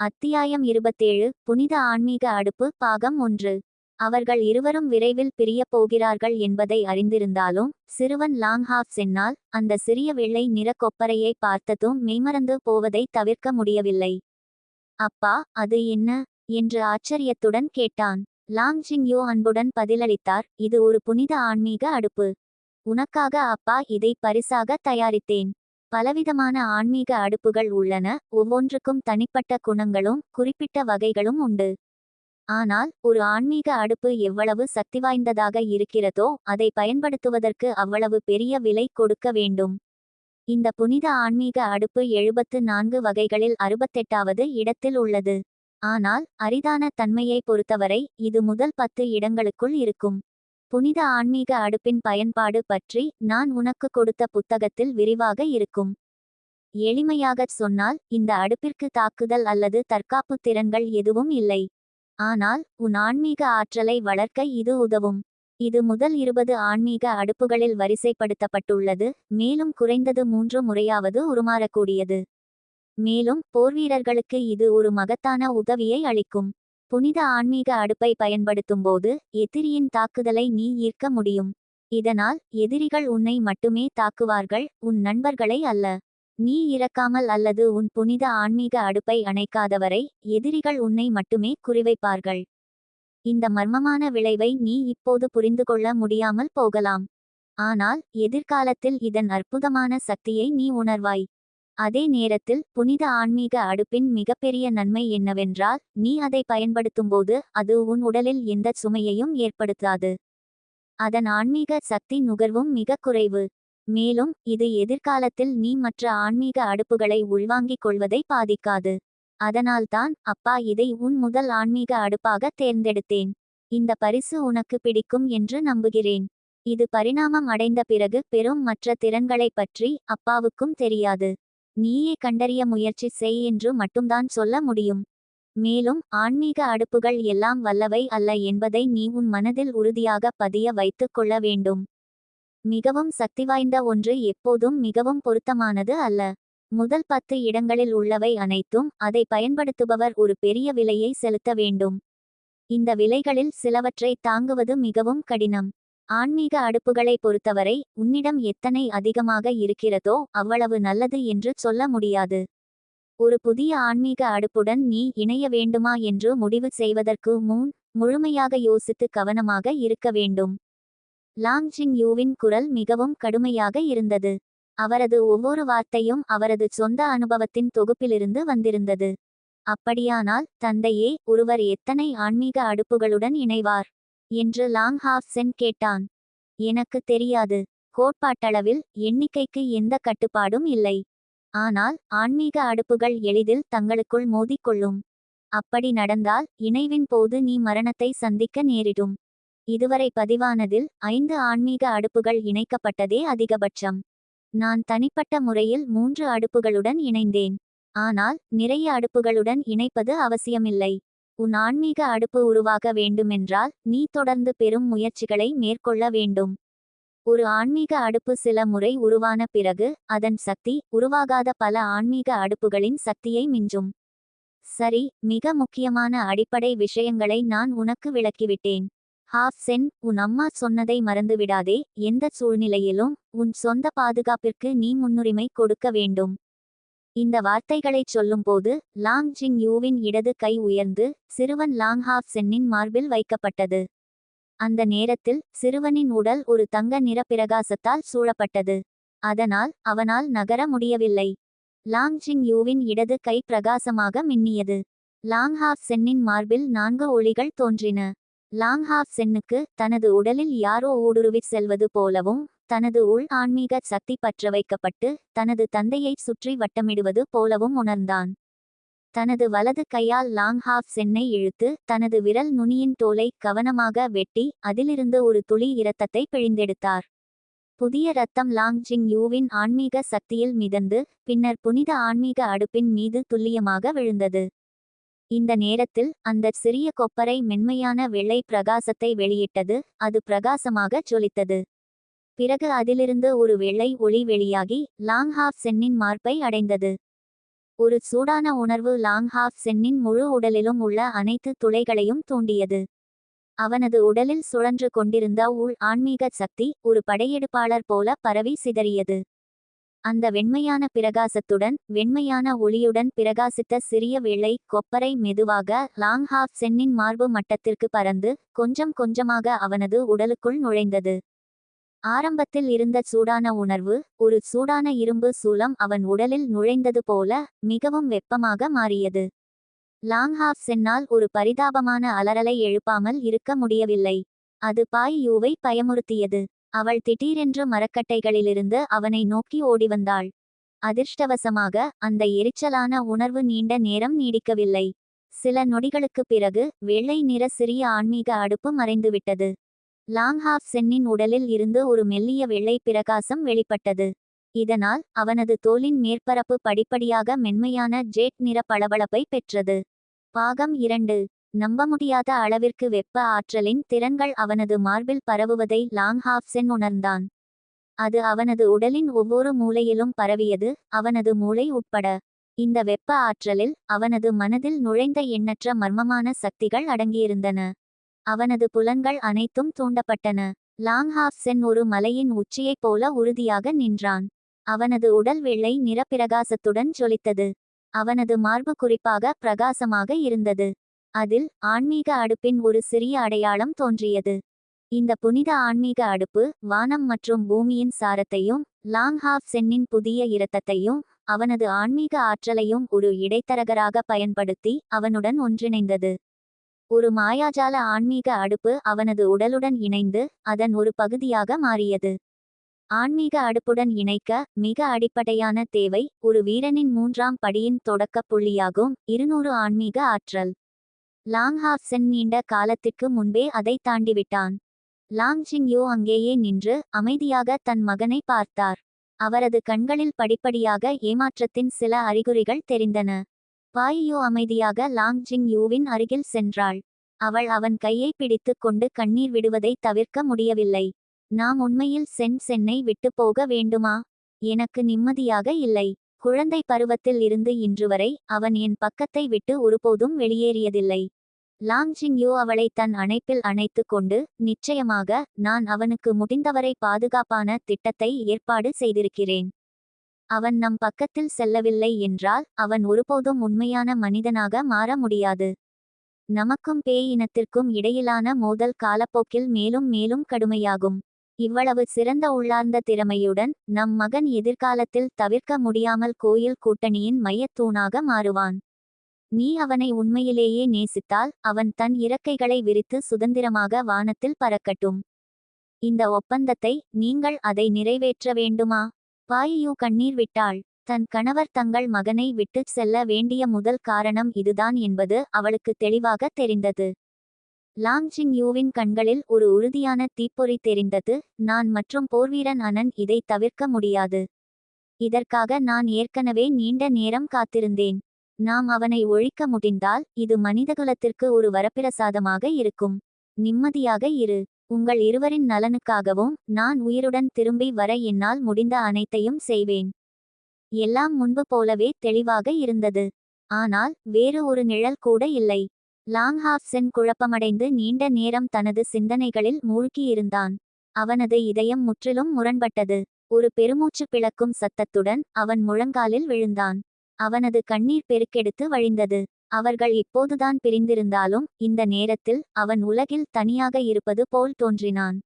அத்தியாயம் இருபத்தேழு புனித ஆன்மீக அடுப்பு பாகம் ஒன்று. அவர்கள் இருவரும் விரைவில் பிரியப் போகிறார்கள் என்பதை அறிந்திருந்தாலும் சிறுவன் லாங்ஹாஃப் சென்னால் அந்த சிறிய வெள்ளை நிற கொப்பரையை பார்த்ததும் மெய்மறந்து போவதை தவிர்க்க முடியவில்லை. அப்பா அது என்ன என்று ஆச்சரியத்துடன் கேட்டான். லாங் ஜிங்யோ அன்புடன் பதிலளித்தார் இது ஒரு புனித ஆன்மீக அடுப்பு. உனக்காக அப்பா இதை பரிசாக தயாரித்தேன். பலவிதமான ஆன்மீக அடுப்புகள் உள்ளன ஒவ்வொன்றுக்கும் தனிப்பட்ட குணங்களும் குறிப்பிட்ட வகைகளும் உண்டு. ஆனால் ஒரு ஆன்மீக அடுப்பு எவ்வளவு சக்தி வாய்ந்ததாக இருக்கிறதோ அதை பயன்படுத்துவதற்கு அவ்வளவு பெரிய விலை கொடுக்க வேண்டும். இந்த புனித ஆன்மீக அடுப்பு எழுபத்து நான்கு வகைகளில் அறுபத்தெட்டாவது இடத்தில் உள்ளது. ஆனால் அரிதான தன்மையை பொறுத்தவரை இது முதல் பத்து இடங்களுக்குள் இருக்கும். புனித ஆன்மீக அடுப்பின் பயன்பாடு பற்றி நான் உனக்கு கொடுத்த புத்தகத்தில் விரிவாக இருக்கும். எளிமையாகச் சொன்னால் இந்த அடுப்பிற்கு தாக்குதல் அல்லது தற்காப்பு திறன்கள் எதுவும் இல்லை. ஆனால் உன் ஆன்மீக ஆற்றலை வளர்க்க இது உதவும். இது முதல் இருபது ஆன்மீக அடுப்புகளில் வரிசைப்படுத்தப்பட்டுள்ளது மேலும் குறைந்தது மூன்று முறையாவது உருமாறக்கூடியது. மேலும் போர்வீரர்களுக்கு இது ஒரு மகத்தான உதவியை அளிக்கும். புனித ஆன்மீக அடுப்பை பயன்படுத்தும்போது எதிரியின் தாக்குதலை நீ ஈர்க்க முடியும். இதனால் எதிரிகள் உன்னை மட்டுமே தாக்குவார்கள் உன் நண்பர்களை அல்ல. நீ இறக்காமல் அல்லது உன் புனித ஆன்மீக அடுப்பை அணைக்காதவரை எதிரிகள் உன்னை மட்டுமே குறிவைப்பார்கள். இந்த மர்மமான விளைவை நீ இப்போது புரிந்து கொள்ள முடியாமல் போகலாம். ஆனால் எதிர்காலத்தில் இதன் அற்புதமான சக்தியை நீ உணர்வாய். அதே நேரத்தில் புனித ஆன்மீக அடுப்பின் மிகப்பெரிய நன்மை என்னவென்றால் நீ அதை பயன்படுத்தும்போது அது உன் உடலில் எந்த சுமையையும் ஏற்படுத்தாது. அதன் ஆன்மீக சக்தி நுகர்வும் மிக குறைவு. மேலும் இது எதிர்காலத்தில் நீ மற்ற ஆன்மீக அடுப்புகளை உள்வாங்கிக் கொள்வதை பாதிக்காது. அதனால்தான் அப்பா இதை உன் முதல் ஆன்மீக அடுப்பாக தேர்ந்தெடுத்தேன். இந்த பரிசு உனக்கு பிடிக்கும் என்று நம்புகிறேன். இது பரிணாமம் அடைந்த பிறகு பெரும் மற்ற திறன்களைப் பற்றி அப்பாவுக்கும் தெரியாது. நீயே கண்டறிய முயற்சி செய் என்று மட்டும்தான் சொல்ல முடியும். மேலும் ஆன்மீக அடுப்புகள் எல்லாம் வல்லவை அல்ல என்பதை நீ உன் மனதில் உறுதியாக பதிய வைத்துக் கொள்ள வேண்டும். மிகவும் சக்திவாய்ந்த ஒன்று எப்போதும் மிகவும் பொருத்தமானது அல்ல. முதல் பத்து இடங்களில் உள்ளவை அனைத்தும் அதை பயன்படுத்துபவர் ஒரு பெரிய விலையை செலுத்த வேண்டும். இந்த விலைகளில் சிலவற்றை தாங்குவது மிகவும் கடினம். ஆன்மீக அடுப்புகளை பொறுத்தவரை உன்னிடம் எத்தனை அதிகமாக இருக்கிறதோ அவ்வளவு நல்லது என்று சொல்ல முடியாது. ஒரு புதிய ஆன்மீக அடுப்புடன் நீ இணைய வேண்டுமா என்று முடிவு செய்வதற்கு முன் முழுமையாக யோசித்து கவனமாக இருக்க வேண்டும். லாங் ஜிங் யூவின் குரல் மிகவும் கடுமையாக இருந்தது. அவரது ஒவ்வொரு வார்த்தையும் அவரது சொந்த அனுபவத்தின் தொகுப்பிலிருந்து வந்திருந்தது. அப்படியானால் தந்தையே ஒருவர் எத்தனை ஆன்மீக அடுப்புகளுடன் இணைவார்? என்று லாங் ஹாஃப் சென் கேட்டான். எனக்கு தெரியாது. கோட்பாட்டளவில் எண்ணிக்கைக்கு எந்த கட்டுப்பாடும் இல்லை. ஆனால் ஆன்மீக அடுப்புகள் எளிதில் தங்களுக்குள் மோதிக்கொள்ளும். அப்படி நடந்தால் இணைவின் போது நீ மரணத்தை சந்திக்க நேரிடும். இதுவரை பதிவானதில் ஐந்து ஆன்மீக அடுப்புகள் இணைக்கப்பட்டதே அதிகபட்சம். நான் தனிப்பட்ட முறையில் மூன்று அடுப்புகளுடன் இணைந்தேன். ஆனால் நிறைய அடுப்புகளுடன் இணைப்பது அவசியமில்லை. உன் ஆன்மீக அடுப்பு உருவாக வேண்டுமென்றால் நீ தொடர்ந்து பெரும் முயற்சிகளை மேற்கொள்ள வேண்டும். ஒரு ஆன்மீக அடுப்பு சில முறை உருவான பிறகு அதன் சக்தி உருவாகாத பல ஆன்மீக அடுப்புகளின் சக்தியை மிஞ்சும். சரி மிக முக்கியமான அடிப்படை விஷயங்களை நான் உனக்கு விளக்கிவிட்டேன். ஹாஃப் சென் உன் அம்மா சொன்னதை மறந்துவிடாதே. எந்த சூழ்நிலையிலும் உன் சொந்த பாதுகாப்பிற்கு நீ முன்னுரிமை கொடுக்க வேண்டும். இந்த வார்த்தைகளைச் சொல்லும்போது லாங் ஜிங் யூவின் இடது கை உயர்ந்து சிறுவன் லாங் ஹாஃப் சென்னின் மார்பில் வைக்கப்பட்டது. அந்த நேரத்தில் சிறுவனின் உடல் ஒரு தங்க நிற பிரகாசத்தால் சூழப்பட்டது. அதனால் அவனால் நகர முடியவில்லை. லாங் ஜிங் யூவின் இடது கை பிரகாசமாக மின்னியது. லாங் ஹாஃப் சென்னின் மார்பில் நான்கு ஒளிகள் தோன்றின. லாங் ஹாஃப் சென்னுக்கு தனது உடலில் யாரோ ஊடுருவிச் செல்வது போலவும் தனது உள் ஆன்மீக சக்தி பற்ற வைக்கப்பட்டு தனது தந்தையை சுற்றி வட்டமிடுவது போலவும் உணர்ந்தான். தனது வலது கையால் லாங் ஹாஃப் சென்னை இழுத்து தனது விரல் நுனியின் தோலை கவனமாக வெட்டி அதிலிருந்து ஒரு துளி இரத்தத்தை பிழிந்தெடுத்தார். புதிய ரத்தம் லாங் ஜிங் யூவின் ஆன்மீக சக்தியில் மிதந்து பின்னர் புனித ஆன்மீக அடுப்பின் மீது துல்லியமாக விழுந்தது. இந்த நேரத்தில் அந்த சிறிய கொப்பரை மென்மையான வெள்ளை பிரகாசத்தை வெளியிட்டது அது பிரகாசமாக ஜொலித்தது. பிறகு அதிலிருந்து ஒரு வெள்ளை ஒளி வெளியாகி லாங் ஹாஃப் சென்னின் மார்பை அடைந்தது. ஒரு சூடான உணர்வு லாங்ஹாஃப் சென்னின் முழு உடலிலும் உள்ள அனைத்து துளைகளையும் தூண்டியது. அவனது உடலில் சுழன்று கொண்டிருந்த உள் ஆன்மீக சக்தி ஒரு படையெடுப்பாளர் போல பரவி சிதறியது. அந்த வெண்மையான பிரகாசத்துடன் வெண்மையான ஒளியுடன் பிரகாசித்த சிறிய வெள்ளை கொப்பரை மெதுவாக லாங்ஹாஃப் சென்னின் மார்பு மட்டத்திற்கு பறந்து கொஞ்சம் கொஞ்சமாக அவனது உடலுக்குள் நுழைந்தது. ஆரம்பத்தில் இருந்த சூடான உணர்வு ஒரு சூடான இரும்பு சூலம் அவன் உடலில் நுழைந்தது போல மிகவும் வெப்பமாக மாறியது. லாங்ஹாஃப் சென்னால் ஒரு பரிதாபமான அலறலை எழுப்பாமல் இருக்க முடியவில்லை. அது பாய் யூவை பயமுறுத்தியது. அவள் திடீரென்று மரக்கட்டைகளிலிருந்து அவனை நோக்கி ஓடிவந்தாள். அதிர்ஷ்டவசமாக அந்த எரிச்சலான உணர்வு நீண்ட நேரம் நீடிக்கவில்லை. சில நொடிகளுக்குப் பிறகு வெள்ளை நிற சிறிய ஆன்மீக அடுப்பு மறைந்துவிட்டது. லாங்ஹாஃப் சென்னின் உடலில் இருந்து ஒரு மெல்லிய வெள்ளை பிரகாசம் வெளிப்பட்டது. இதனால் அவனது தோலின் மேற்பரப்பு படிப்படியாக மென்மையான ஜேட் நிற பளபளப்பை பெற்றது. பாகம் இரண்டு. நம்ப முடியாத அளவிற்கு வெப்ப ஆற்றலின் திறன்கள் அவனது மார்பில் பரவுவதை லாங்ஹாஃப்சென் உணர்ந்தான். அது அவனது உடலின் ஒவ்வொரு மூலையிலும் பரவியது அவனது மூளை உட்பட. இந்த வெப்ப ஆற்றலில் அவனது மனதில் நுழைந்த எண்ணற்ற மர்மமான சக்திகள் அடங்கியிருந்தன. அவனது புலன்கள் அனைத்தும் தூண்டப்பட்டன. லாங்ஹாஃப் சென் ஒரு மலையின் உச்சியைப் போல உறுதியாக நின்றான். அவனது உடல் வெள்ளை நிறப்பிரகாசத்துடன் ஜொலித்தது. அவனது மார்பு குறிப்பாக பிரகாசமாக இருந்தது. அதில் ஆன்மீக அடுப்பின் ஒரு சிறிய அடையாளம் தோன்றியது. இந்த புனித ஆன்மீக அடுப்பு வானம் மற்றும் பூமியின் சாரத்தையும் லாங்ஹாஃப் சென்னின் புதிய இரத்தத்தையும் அவனது ஆன்மீக ஆற்றலையும் ஒரு இடைத்தரகராக பயன்படுத்தி அவனுடன் ஒன்றிணைந்தது. ஒரு மாயாஜால ஆன்மீக அடுப்பு அவனது உடலுடன் இணைந்து அதன் ஒரு பகுதியாக மாறியது. ஆன்மீக அடுப்புடன் இணைக்க மிக அடிப்படையான தேவை ஒரு வீரனின் மூன்றாம் படியின் தொடக்கப் புள்ளியாகும் இருநூறு ஆன்மீக ஆற்றல். லாங்ஹாஃப்சென் நீண்ட காலத்திற்கு முன்பே அதை தாண்டிவிட்டான். லாங் யூ அங்கேயே நின்று அமைதியாக தன் மகனை பார்த்தார். அவரது கண்களில் படிப்படியாக ஏமாற்றத்தின் சில அறிகுறிகள் தெரிந்தன. பாயியோ அமைதியாக லாங் ஜிங் யூவின் அருகில் சென்றாள். அவள் அவன் கையை பிடித்து கொண்டு கண்ணீர் விடுவதை தவிர்க்க முடியவில்லை. நாம் உண்மையில் சென் சென்னை விட்டு போக வேண்டுமா? எனக்கு நிம்மதியாக இல்லை. குழந்தை பருவத்தில் இருந்து இன்று வரை அவன் என் பக்கத்தை விட்டு ஒருபோதும் வெளியேறியதில்லை லாங் யூ அவளை தன் அணைப்பில் அணைத்து கொண்டு நிச்சயமாக நான் அவனுக்கு முடிந்தவரை பாதுகாப்பான திட்டத்தை ஏற்பாடு செய்திருக்கிறேன். அவன் நம் பக்கத்தில் செல்லவில்லை என்றால் அவன் ஒருபோதும் உண்மையான மனிதனாக மாற முடியாது. நமக்கும் பேய் இனத்திற்கும் இடையிலான மோதல் காலப்போக்கில் மேலும் மேலும் கடுமையாகும். இவ்வளவு சிறந்த உள்ளார்ந்த திறமையுடன் நம் மகன் எதிர்காலத்தில் தவிர்க்க முடியாமல் கோயில் கூட்டணியின் மையத்தூணாக மாறுவான். நீ அவனை உண்மையிலேயே நேசித்தால் அவன் தன் இறக்கைகளை விரித்து சுதந்திரமாக வானத்தில் பறக்கட்டும். இந்த ஒப்பந்தத்தை நீங்கள் அதை நிறைவேற்ற வேண்டுமா? பாயியு கண்ணீர் விட்டாள். தன் கணவர் தங்கள் மகனை விட்டுச் செல்ல வேண்டிய முதல் காரணம் இதுதான் என்பது அவளுக்கு தெளிவாக தெரிந்தது. லாங்ஜிங் யூவின் கண்களில் ஒரு உறுதியான தீப்பொறி தெரிந்தது. நான் மற்றும் போர்வீரன் அனன் இதை தவிர்க்க முடியாது. இதற்காக நான் ஏற்கனவே நீண்ட நேரம் காத்திருந்தேன். நாம் அவனை ஒழிக்க முடிந்தால் இது மனிதகுலத்திற்கு ஒரு வரப்பிரசாதமாக இருக்கும். நிம்மதியாக இரு. உங்கள் இருவரின் நலனுக்காகவும் நான் உயிருடன் திரும்பி வர என்னால் முடிந்த அனைத்தையும் செய்வேன். எல்லாம் முன்பு போலவே தெளிவாக இருந்தது. ஆனால் வேறு ஒரு நிழல் கூட இல்லை. லாங்ஹாஃப்சென் குழப்பமடைந்து நீண்ட நேரம் தனது சிந்தனைகளில் மூழ்கியிருந்தான். அவனது இதயம் முற்றிலும் முரண்பட்டது. ஒரு பெருமூச்சு பிளக்கும் சத்தத்துடன் அவன் முழங்காலில் விழுந்தான். அவனது கண்ணீர் பெருக்கெடுத்து வழிந்தது. அவர்கள் இப்போதுதான் பிரிந்திருந்தாலும் இந்த நேரத்தில் அவன் உலகில் தனியாக இருப்பது போல் தோன்றினான்.